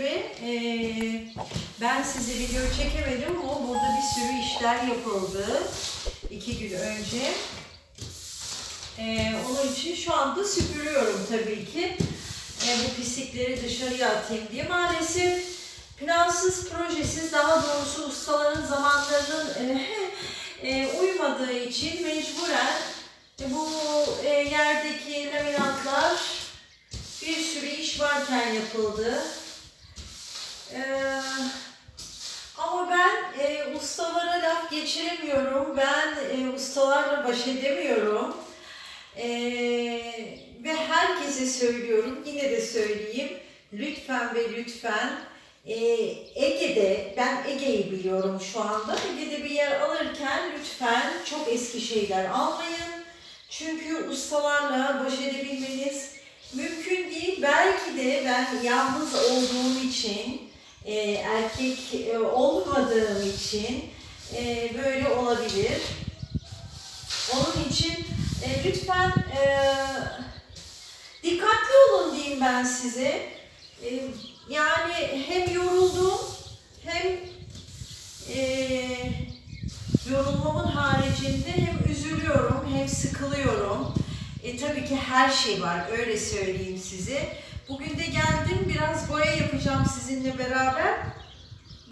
gibi eee, ben size video çekemedim ama burada bir sürü işler yapıldı iki gün önce. Eee, onun için şu anda süpürüyorum tabii ki. Eee, bu pislikleri dışarıya atayım diye. Maalesef plansız, projesiz daha doğrusu ustaların zamanlarının eee, eee, uymadığı için mecburen bu eee, yerdeki laminatlar bir sürü iş varken yapıldı. Ee, ama ben e, ustalara laf geçiremiyorum. Ben e, ustalarla baş edemiyorum. Ee, ve herkese söylüyorum, yine de söyleyeyim. Lütfen ve lütfen e, Ege'de, ben Ege'yi biliyorum şu anda. Ege'de bir yer alırken lütfen çok eski şeyler almayın. Çünkü ustalarla baş edebilmeniz mümkün değil. Belki de ben yalnız olduğum için, e, erkek e, olmadığım için e, böyle olabilir. Onun için e, lütfen e, dikkatli olun diyeyim ben size. E, yani hem yoruldum hem e, yorulmamın haricinde hem üzülüyorum hem sıkılıyorum. E, tabii ki her şey var öyle söyleyeyim size. Bugün de geldim biraz boya yapacağım sizinle beraber.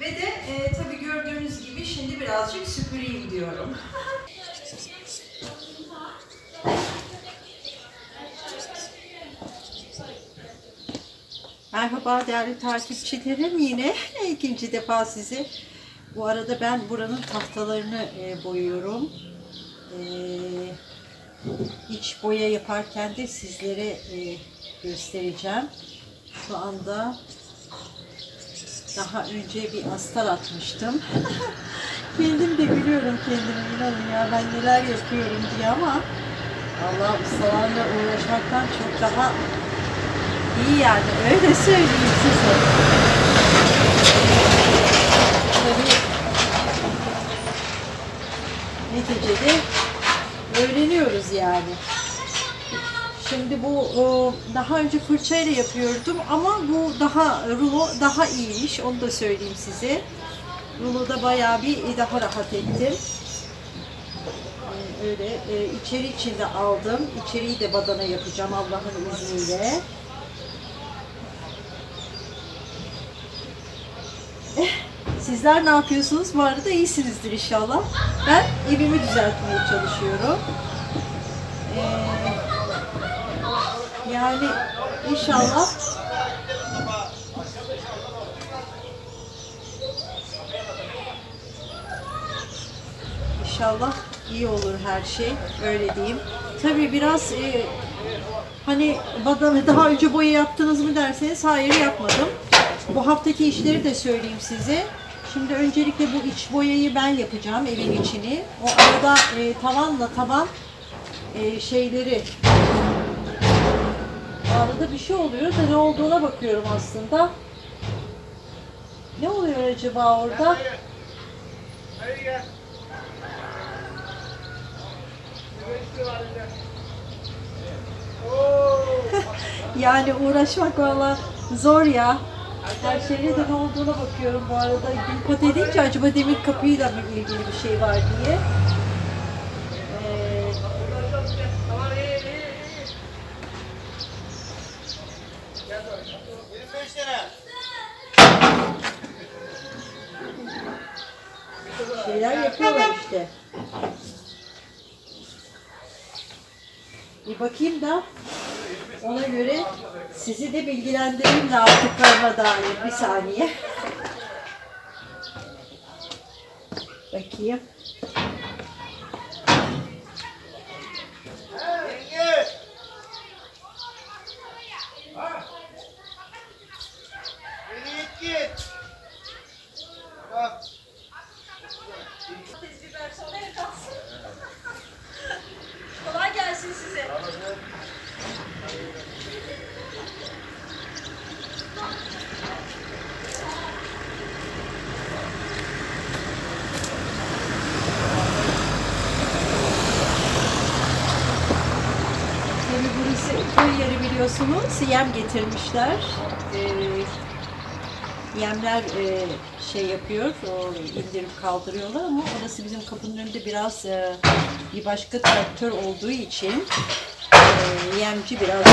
Ve de e, tabii gördüğünüz gibi şimdi birazcık süpüreyim diyorum. Merhaba değerli takipçilerim yine ikinci defa sizi. Bu arada ben buranın tahtalarını e, boyuyorum. E, iç boya yaparken de sizlere e, göstereceğim. Şu anda daha önce bir astar atmıştım. Kendim de gülüyorum kendime inanın ya ben neler yapıyorum diye ama Allah ustalarla uğraşmaktan çok daha iyi yani öyle söyleyeyim size. Tabii neticede öğreniyoruz yani. Şimdi bu o, daha önce fırçayla yapıyordum ama bu daha rulo daha iyiymiş onu da söyleyeyim size. Ruloda bayağı bir daha rahat ettim. Ee, Öyle e, içeri içinde aldım. İçeriği de badana yapacağım Allah'ın izniyle. Eh, Sizler ne yapıyorsunuz? Bu arada iyisinizdir inşallah. Ben evimi düzeltmeye çalışıyorum. Yani inşallah İnşallah iyi olur her şey. Öyle diyeyim. Tabii biraz e, hani badana daha önce boya yaptınız mı derseniz hayır yapmadım. Bu haftaki işleri de söyleyeyim size. Şimdi öncelikle bu iç boyayı ben yapacağım evin içini. O arada e, tavanla tavan e, şeyleri arada bir şey oluyor da ne olduğuna bakıyorum aslında. Ne oluyor acaba orada? Yani uğraşmak valla zor ya. Her şeyle de ne olduğuna bakıyorum bu arada. Gülpat edince acaba demir kapıyla ilgili bir şey var diye. Ee, Tamam iyi iyi iyi. 25 lira. Şeyler yapıyorlar işte. Bir bakayım da ona göre sizi de bilgilendireyim ne yaptıklarına dair. Bir saniye. Bakayım. Biliyorsunuz. Yem getirmişler. Ee, yemler e, şey yapıyor, o indirip kaldırıyorlar ama orası bizim kapının önünde biraz e, bir başka traktör olduğu için e, yemci biraz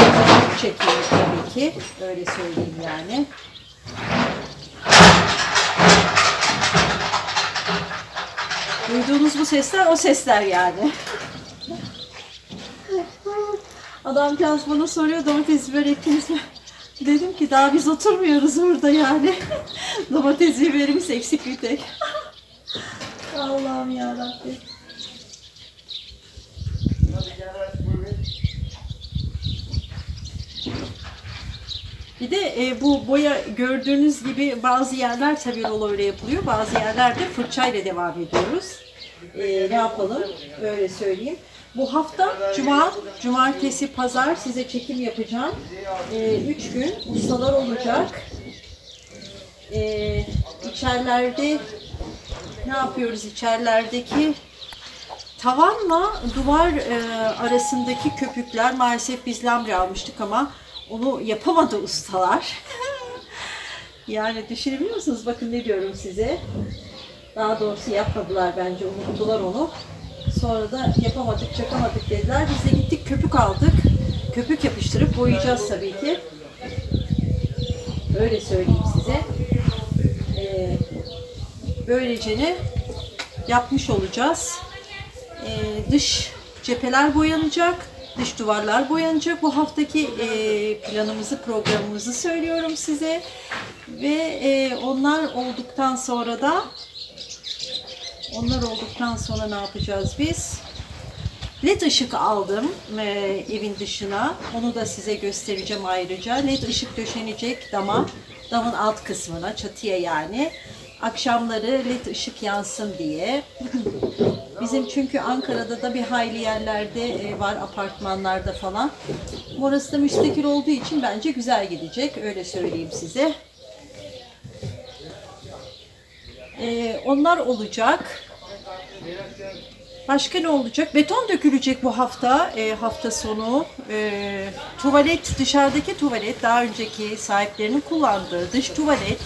çekiyor tabii ki. Öyle söyleyeyim yani. Duyduğunuz bu sesler o sesler yani. Adamcağız bana soruyor domates biber ettiniz mi? Dedim ki daha biz oturmuyoruz burada yani. domates biberimiz eksik bir tek. Allah'ım yarabbim. Bir de e, bu boya gördüğünüz gibi bazı yerler tabii rolo öyle yapılıyor. Bazı yerlerde fırçayla devam ediyoruz. E, ne yapalım? Öyle söyleyeyim. Bu hafta cuma, cumartesi, pazar size çekim yapacağım. E, üç gün ustalar olacak. E, içerilerde ne yapıyoruz içerilerdeki tavanla duvar e, arasındaki köpükler maalesef biz lambre almıştık ama onu yapamadı ustalar. yani düşünebiliyor musunuz? Bakın ne diyorum size. Daha doğrusu yapmadılar bence unuttular onu. Sonra da yapamadık, çakamadık dediler. Biz de gittik köpük aldık. Köpük yapıştırıp boyayacağız tabii ki. Öyle söyleyeyim size. Ee, böylece ne yapmış olacağız. Ee, dış cepheler boyanacak, dış duvarlar boyanacak. Bu haftaki e, planımızı, programımızı söylüyorum size. Ve e, onlar olduktan sonra da onlar olduktan sonra ne yapacağız biz? LED ışık aldım e, evin dışına. Onu da size göstereceğim ayrıca. LED ışık döşenecek dama, damın alt kısmına, çatıya yani. Akşamları LED ışık yansın diye. Bizim çünkü Ankara'da da bir hayli yerlerde e, var, apartmanlarda falan. Orası da müstakil olduğu için bence güzel gidecek, öyle söyleyeyim size. E, onlar olacak. Başka ne olacak? Beton dökülecek bu hafta, e, hafta sonu. E, tuvalet, dışarıdaki tuvalet, daha önceki sahiplerinin kullandığı dış tuvalet,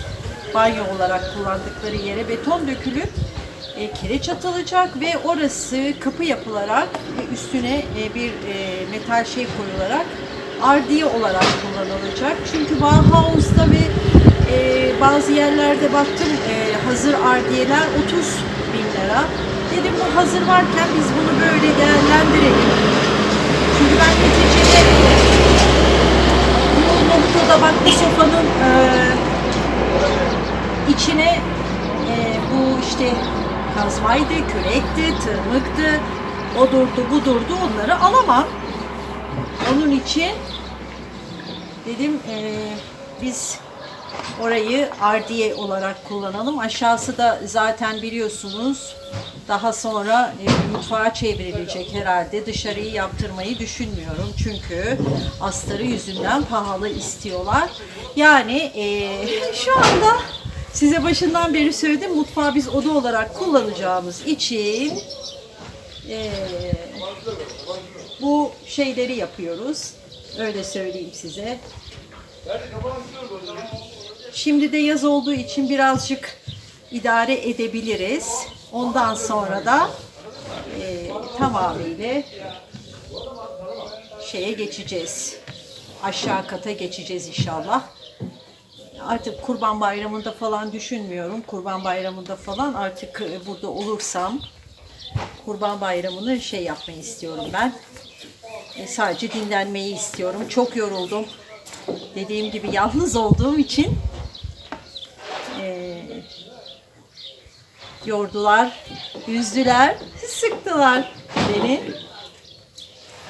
banyo olarak kullandıkları yere beton dökülüp e, kireç atılacak ve orası kapı yapılarak ve üstüne e, bir e, metal şey koyularak ardiye olarak kullanılacak. Çünkü Bauhaus'ta ve e, bazı yerlerde baktım e, hazır ardiyeler 30 bin lira. Dedim bu hazır varken biz bunu böyle değerlendirelim. Çünkü ben neticede bu noktada bak bu sofanın e, içine e, bu işte kazmaydı, kürekti, tırmıktı, odurdu, budurdu onları alamam. Onun için dedim e, biz orayı ardiye olarak kullanalım. Aşağısı da zaten biliyorsunuz daha sonra e, mutfağa çevrilecek herhalde. Dışarıyı yaptırmayı düşünmüyorum. Çünkü astarı yüzünden pahalı istiyorlar. Yani e, şu anda size başından beri söyledim. Mutfağı biz oda olarak kullanacağımız için e, bu şeyleri yapıyoruz. Öyle söyleyeyim size. Şimdi de yaz olduğu için birazcık idare edebiliriz. Ondan sonra da e, tamamıyla şeye geçeceğiz. Aşağı kata geçeceğiz inşallah. Artık Kurban Bayramı'nda falan düşünmüyorum. Kurban Bayramı'nda falan artık e, burada olursam Kurban Bayramı'nı şey yapmayı istiyorum ben. E, sadece dinlenmeyi istiyorum. Çok yoruldum. Dediğim gibi yalnız olduğum için yordular, üzdüler, sıktılar beni.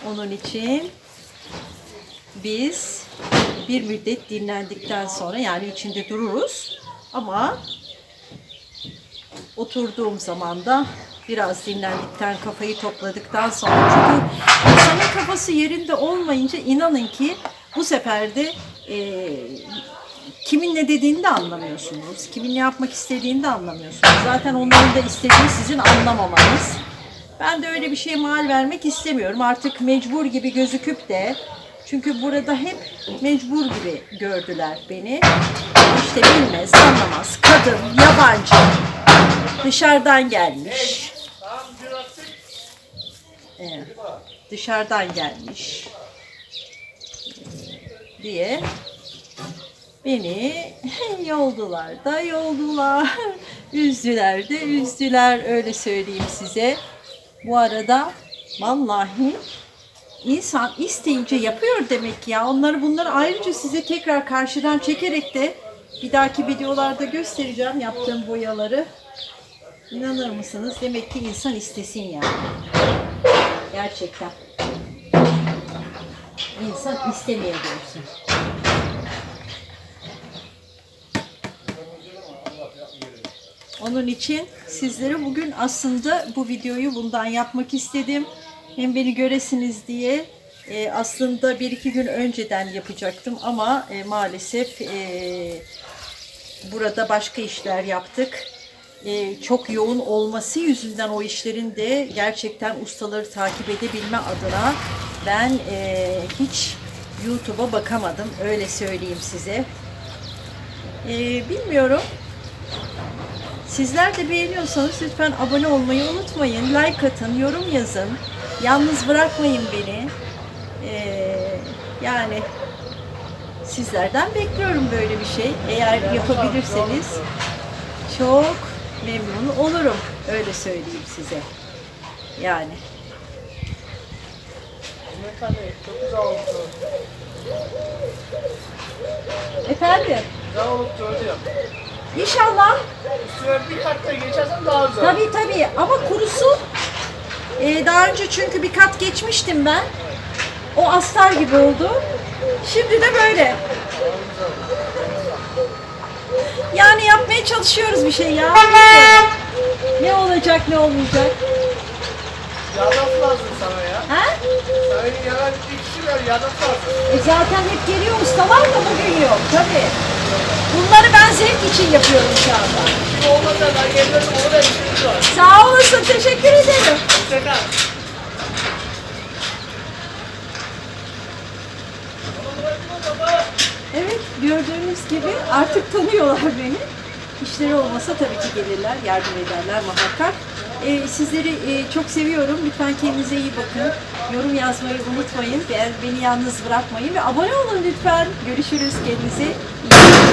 Onun için biz bir müddet dinlendikten sonra yani içinde dururuz ama oturduğum zaman da biraz dinlendikten kafayı topladıktan sonra çünkü insanın kafası yerinde olmayınca inanın ki bu sefer de e, kimin ne dediğini de anlamıyorsunuz. Kimin ne yapmak istediğini de anlamıyorsunuz. Zaten onların da istediği sizin anlamamanız. Ben de öyle bir şeye mal vermek istemiyorum. Artık mecbur gibi gözüküp de çünkü burada hep mecbur gibi gördüler beni. işte bilmez, anlamaz, kadın, yabancı, dışarıdan gelmiş. Evet, dışarıdan gelmiş diye beni yoldular da yoldular. Üzdüler de üzdüler öyle söyleyeyim size. Bu arada vallahi insan isteyince yapıyor demek ya. Onları bunları ayrıca size tekrar karşıdan çekerek de bir dahaki videolarda göstereceğim yaptığım boyaları. İnanır mısınız? Demek ki insan istesin yani. Gerçekten. İnsan istemeye Onun için sizlere bugün aslında bu videoyu bundan yapmak istedim. Hem beni göresiniz diye e, aslında bir iki gün önceden yapacaktım ama e, maalesef e, burada başka işler yaptık. E, çok yoğun olması yüzünden o işlerin de gerçekten ustaları takip edebilme adına ben e, hiç YouTube'a bakamadım. Öyle söyleyeyim size. E, bilmiyorum. Sizler de beğeniyorsanız lütfen abone olmayı unutmayın. Like atın, yorum yazın. Yalnız bırakmayın beni. Ee, yani sizlerden bekliyorum böyle bir şey. Eğer yapabilirseniz çok memnun olurum. Öyle söyleyeyim size. Yani. Çok güzel oldu. Efendim, Güzel oldu. İnşallah Üstüne bir kat da geçersen daha güzel. Tabii tabii ama kurusu e, daha önce çünkü bir kat geçmiştim ben. O astar gibi oldu. Şimdi de böyle. Yani yapmaya çalışıyoruz bir şey ya. Ne olacak ne olmayacak. Yardımcı lazım sana ya. Ha? Sana yalan bir kişi ver yardımcı lazım. E zaten hep geliyor ustalar da bugün yok tabii. Bunları ben zevk için yapıyorum şu anda. Olmasa da işimiz var. Sağ olasın teşekkür ederim. Selam. Evet, gördüğünüz gibi artık tanıyorlar beni. İşleri olmasa tabii ki gelirler, yardım ederler muhakkak. Ee, sizleri e, çok seviyorum. Lütfen kendinize iyi bakın. Yorum yazmayı unutmayın. Be- Beni yalnız bırakmayın ve abone olun lütfen. Görüşürüz kendinize. iyi bakın.